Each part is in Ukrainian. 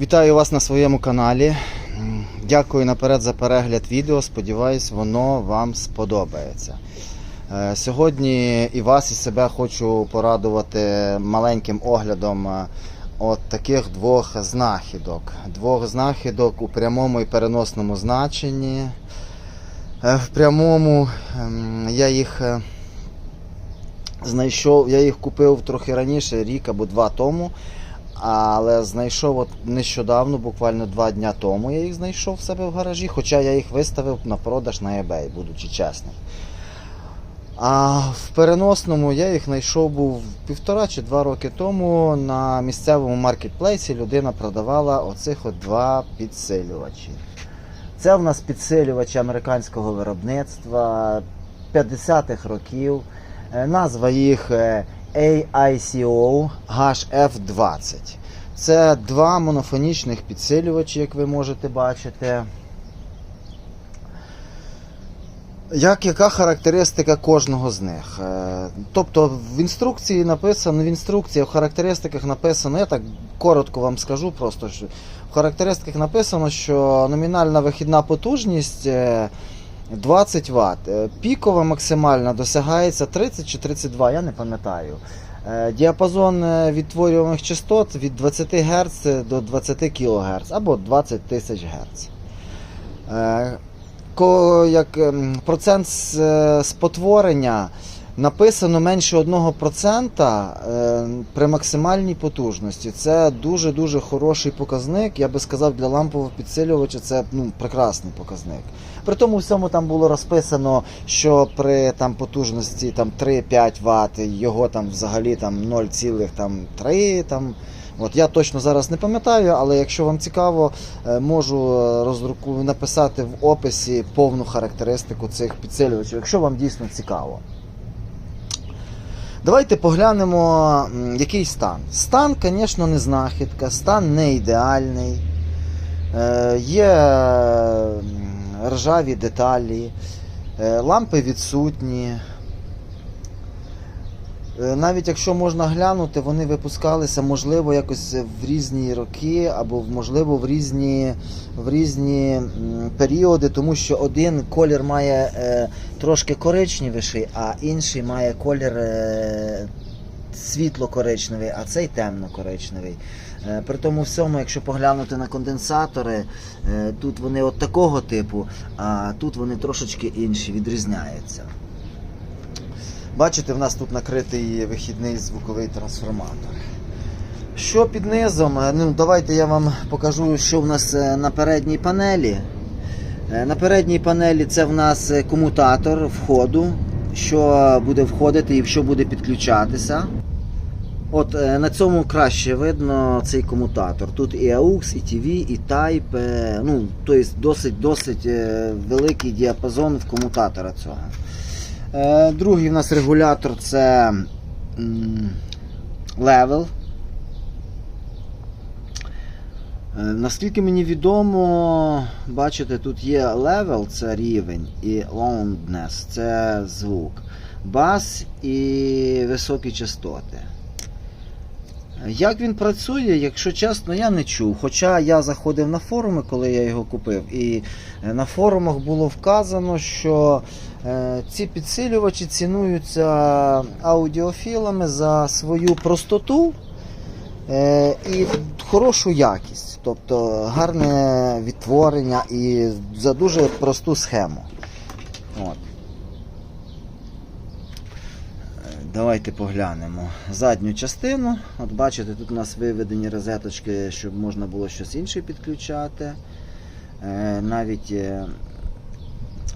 Вітаю вас на своєму каналі. Дякую наперед за перегляд відео. Сподіваюсь, воно вам сподобається. Е, Сьогодні і вас, і себе хочу порадувати маленьким оглядом е, от таких двох знахідок. Двох знахідок у прямому і переносному значенні. Е, В прямому ем, я їх знайшов, я їх купив трохи раніше, рік або два тому. Але знайшов от нещодавно, буквально два дня тому, я їх знайшов в себе в гаражі, хоча я їх виставив на продаж на eBay, будучи чесним. А в переносному я їх знайшов був півтора чи два роки тому на місцевому маркетплейсі людина продавала оцих от два підсилювачі. Це в нас підсилювачі американського виробництва 50-х років. Е, Назва їх е, AICO HF20. Це два монофонічних підсилювачі, як ви можете бачити. Як, яка характеристика кожного з них? Е, Тобто в інструкції написано, в інструкції, в характеристиках написано, я так коротко вам скажу, просто що в характеристиках написано, що номінальна вихідна потужність е, 20 Вт. Е, Пікова максимальна досягається 30 чи 32, я не пам'ятаю. Е, Діапазон е, відтворюваних частот від 20 Гц до 20 кГц або 20 тисяч Гц. Як ем, процент спотворення написано менше 1% е, при максимальній потужності. Це дуже-дуже хороший показник. Я би сказав, для лампового підсилювача це ну, прекрасний показник. При тому всьому там було розписано, що при там, потужності там, 3-5 Вт його там взагалі там 0,3 там. От я точно зараз не пам'ятаю, але якщо вам цікаво, е, можу роздруку написати в описі повну характеристику цих підсилювачів, якщо вам дійсно цікаво. Давайте поглянемо, який стан. Стан, звісно, не знахідка, стан не ідеальний. Е, Є ржаві деталі, е, лампи відсутні. Е, Навіть якщо можна глянути, вони випускалися, можливо, якось в різні роки, або можливо в різні, в різні періоди, тому що один колір має е, трошки коричневіший, а інший має колір е, світло-коричневий, а цей темно-коричневий. Е, При тому всьому, якщо поглянути на конденсатори, е, тут вони от такого типу, а тут вони трошечки інші, відрізняються. Бачите, в нас тут накритий вихідний звуковий трансформатор. Що під низом? Е, Ну, давайте я вам покажу, що в нас е, на передній панелі. Е, На передній панелі це в нас комутатор входу, що буде входити і що буде підключатися. От на цьому краще видно цей комутатор. Тут і AUX, і TV, і Type. Ну, тобто досить, досить е, великий діапазон в комутатора цього. Е, Другий в нас регулятор це левел. Е, Наскільки мені відомо, бачите, тут є level, це рівень, і loudness, це звук, бас і високі частоти. Як він працює, якщо чесно, я не чув. Хоча я заходив на форуми, коли я його купив, і е, на форумах було вказано, що е, ці підсилювачі цінуються аудіофілами за свою простоту е, і хорошу якість, тобто гарне відтворення і за дуже просту схему. От. Е, Давайте поглянемо задню частину. От бачите, тут у нас виведені розеточки, щоб можна було щось інше підключати. Е, Навіть е,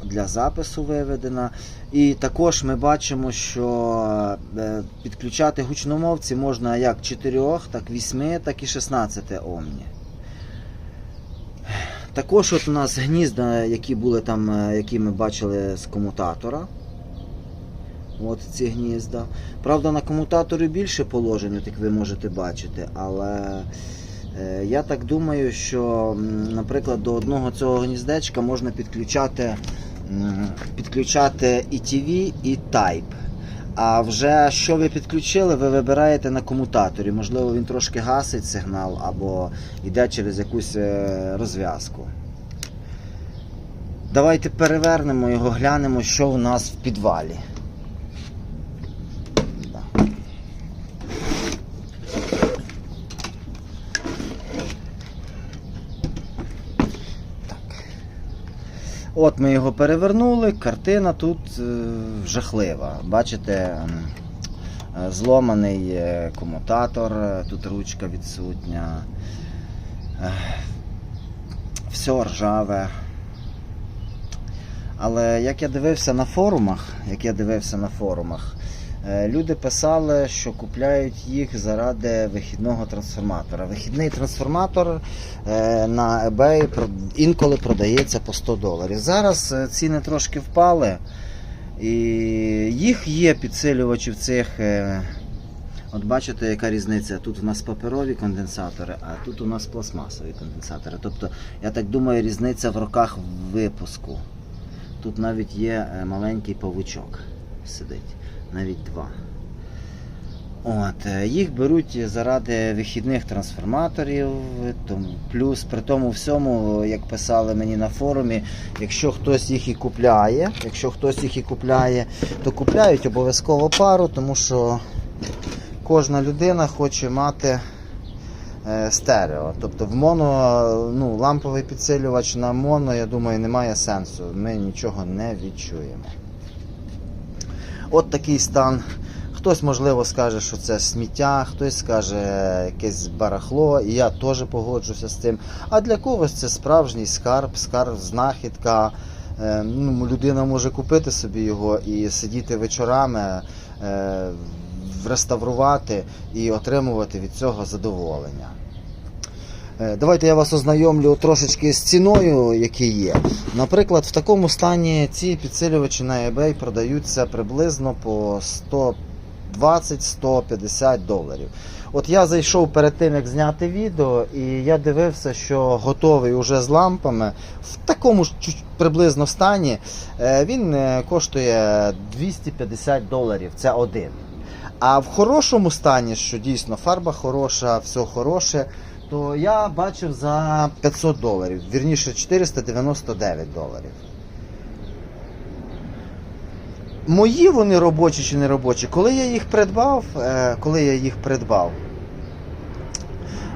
для запису виведена. І також ми бачимо, що е, підключати гучномовці можна як 4, так 8, так і 16 омні. Також от у нас гнізда, які були там, які ми бачили з комутатора. От ці гнізда. Правда, на комутаторі більше положень, от як ви можете бачити, але е, я так думаю, що, наприклад, до одного цього гніздечка можна підключати, підключати і TV, і Type. А вже що ви підключили, ви вибираєте на комутаторі. Можливо, він трошки гасить сигнал або йде через якусь е, розв'язку. Давайте перевернемо його, глянемо, що у нас в підвалі. От ми його перевернули, картина тут е, жахлива. Бачите, е, зломаний е, комутатор, тут ручка відсутня. Все ржаве. Але як я дивився на форумах, як я дивився на форумах, люди писали, що купляють їх заради вихідного трансформатора. Вихідний трансформатор е, на eBay інколи продається по 100 доларів. Зараз е, ціни трошки впали, і їх є підсилювачів цих. е, От бачите, яка різниця? Тут у нас паперові конденсатори, а тут у нас пластмасові конденсатори. Тобто, я так думаю, різниця в роках випуску. Тут навіть є е, маленький павучок сидить, навіть два. От, е, їх беруть заради вихідних трансформаторів, тому, плюс при тому всьому, як писали мені на форумі, якщо хтось їх і купляє, якщо хтось їх і купляє, то купляють обов'язково пару, тому що кожна людина хоче мати е, стерео. Тобто в моно, ну, ламповий підсилювач на моно, я думаю, немає сенсу. Ми нічого не відчуємо. От такий стан. Хтось, можливо, скаже, що це сміття, хтось скаже якесь барахло, і я теж погоджуся з цим. А для когось це справжній скарб, скарб, знахідка. Е, Ну, людина може купити собі його і сидіти вечорами, е, реставрувати і отримувати від цього задоволення. Е, Давайте я вас ознайомлю трошечки з ціною, які є. Наприклад, в такому стані ці підсилювачі на eBay продаються приблизно по 120-150 доларів. От я зайшов перед тим, як зняти відео, і я дивився, що готовий уже з лампами в такому ж приблизно стані. е, Він е, коштує 250 доларів. Це один. А в хорошому стані, що дійсно фарба хороша, все хороше, то я бачив за 500 доларів, вірніше 499 доларів. Мої вони робочі чи не робочі, коли я їх придбав, е, коли я їх придбав,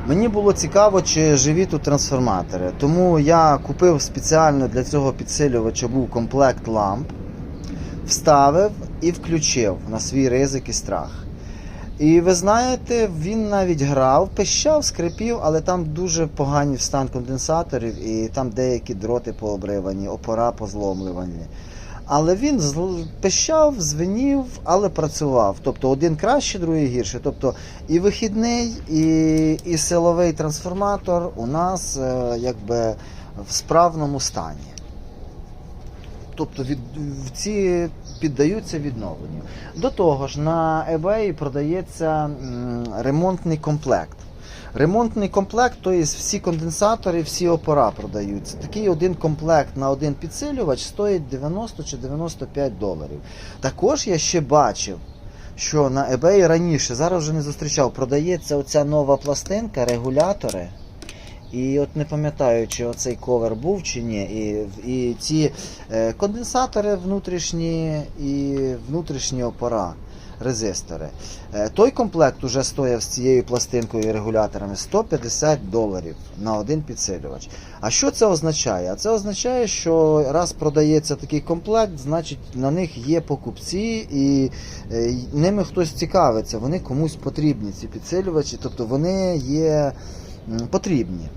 мені було цікаво, чи живі тут трансформатори. Тому я купив спеціально для цього підсилювача був комплект ламп, вставив і включив на свій ризик і страх. І ви знаєте, він навіть грав, пищав, скрипів, але там дуже поганий стан конденсаторів, і там деякі дроти пообривані, опора позломлювані. Але він пищав, звенів, але працював. Тобто один краще, другий гірше. Тобто і вихідний, і, і силовий трансформатор у нас е, якби в справному стані. Тобто від, ці піддаються відновленню. До того ж, на eBay продається ремонтний комплект. Ремонтний комплект, тобто всі конденсатори, всі опора продаються. Такий один комплект на один підсилювач стоїть 90 чи 95 доларів. Також я ще бачив, що на eBay раніше, зараз вже не зустрічав, продається оця нова пластинка, регулятори. І от не пам'ятаю, чи оцей ковер був чи ні. І, і ці е, конденсатори внутрішні і внутрішні опора, резистори. Е, той комплект уже стояв з цією пластинкою і регуляторами 150 доларів на один підсилювач. А що це означає? А це означає, що раз продається такий комплект, значить на них є покупці, і е, ними хтось цікавиться. Вони комусь потрібні, ці підсилювачі, тобто вони є потрібні.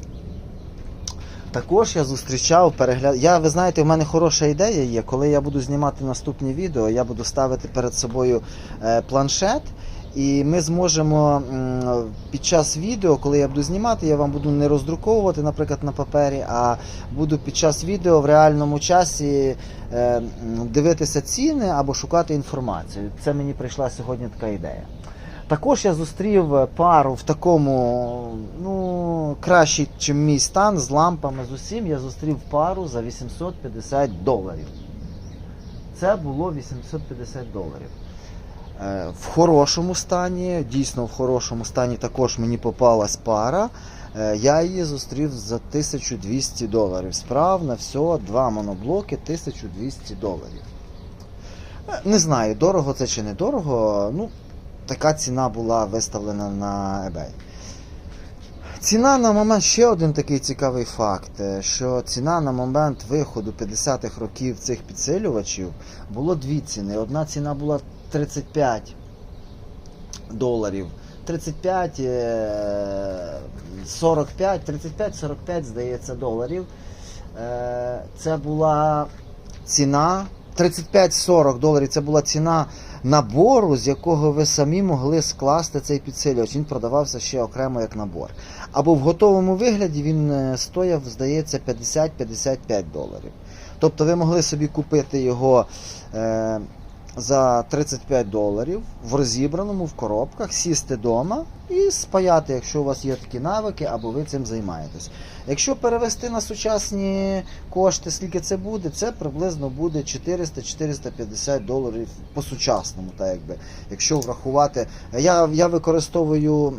Також я зустрічав перегляд. Я, ви знаєте, в мене хороша ідея є. Коли я буду знімати наступні відео, я буду ставити перед собою е, планшет. І ми зможемо під час відео, коли я буду знімати, я вам буду не роздруковувати, наприклад, на папері, а буду під час відео в реальному часі е, дивитися ціни або шукати інформацію. Це мені прийшла сьогодні така ідея. Також я зустрів е, пару в такому, ну, кращий, ніж мій стан, з лампами, з усім. Я зустрів пару за 850 доларів. Це було 850 доларів. Е, В хорошому стані, дійсно в хорошому стані також мені попалась пара. Е, Я її зустрів за 1200 доларів. Справна, все, два моноблоки, 1200 доларів. Не знаю, дорого це чи не дорого. Ну, така ціна була виставлена на eBay. Ціна на момент ще один такий цікавий факт, е, що ціна на момент виходу 50-х років цих підсилювачів було дві ціни. Одна ціна була 35 доларів. 35, е, 45, 35-45, здається, доларів. Е, Це була ціна 35-40 доларів. Це була ціна набору, з якого ви самі могли скласти цей підсилювач. Він продавався ще окремо як набор. Або в готовому вигляді він е, стояв, здається, 50-55 доларів. Тобто ви могли собі купити його е, за 35 доларів в розібраному в коробках, сісти вдома і спаяти, якщо у вас є такі навики, або ви цим займаєтесь. Якщо перевести на сучасні кошти, скільки це буде, це приблизно буде 400-450 доларів по сучасному, так якби. Якщо врахувати, я, я використовую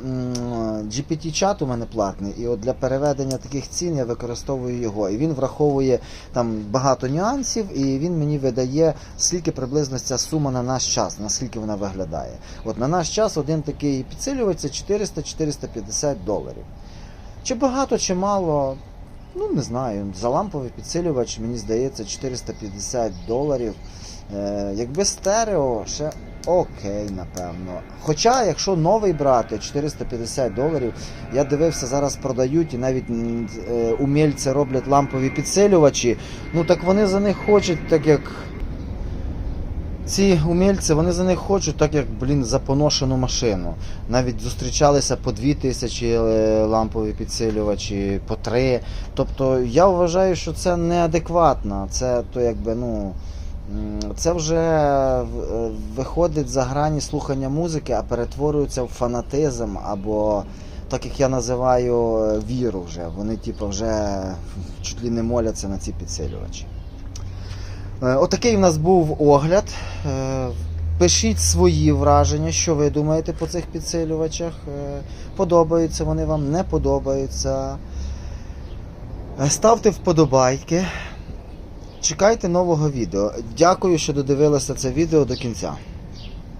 GPT-чат у мене платний, і от для переведення таких цін я використовую його. І він враховує там багато нюансів, і він мені видає, скільки приблизно ця сума на наш час, наскільки вона виглядає. От на наш час один такий підсилювач це 400-450 доларів. Чи багато, чи мало, ну не знаю. За ламповий підсилювач, мені здається, 450 доларів. Е, якби стерео, ще окей, напевно. Хоча, якщо новий брати, 450 доларів, я дивився, зараз продають і навіть е, умільці роблять лампові підсилювачі. Ну так вони за них хочуть, так як. Ці умільці, вони за них хочуть, так як, блін, за поношену машину. Навіть зустрічалися по 2 тисячі е, лампові підсилювачі, по 3. Тобто я вважаю, що це неадекватно. Це то якби, ну. Це вже е, виходить за грані слухання музики, а перетворюється в фанатизм або, так як я називаю, е, віру вже. Вони, типу, вже чуть ли не моляться на ці підсилювачі. Е, Отакий в нас був огляд. Е, Пишіть свої враження, що ви думаєте по цих підсилювачах. Е, Подобаються вони вам, не подобаються. Ставте вподобайки. Чекайте нового відео. Дякую, що додивилися це відео до кінця.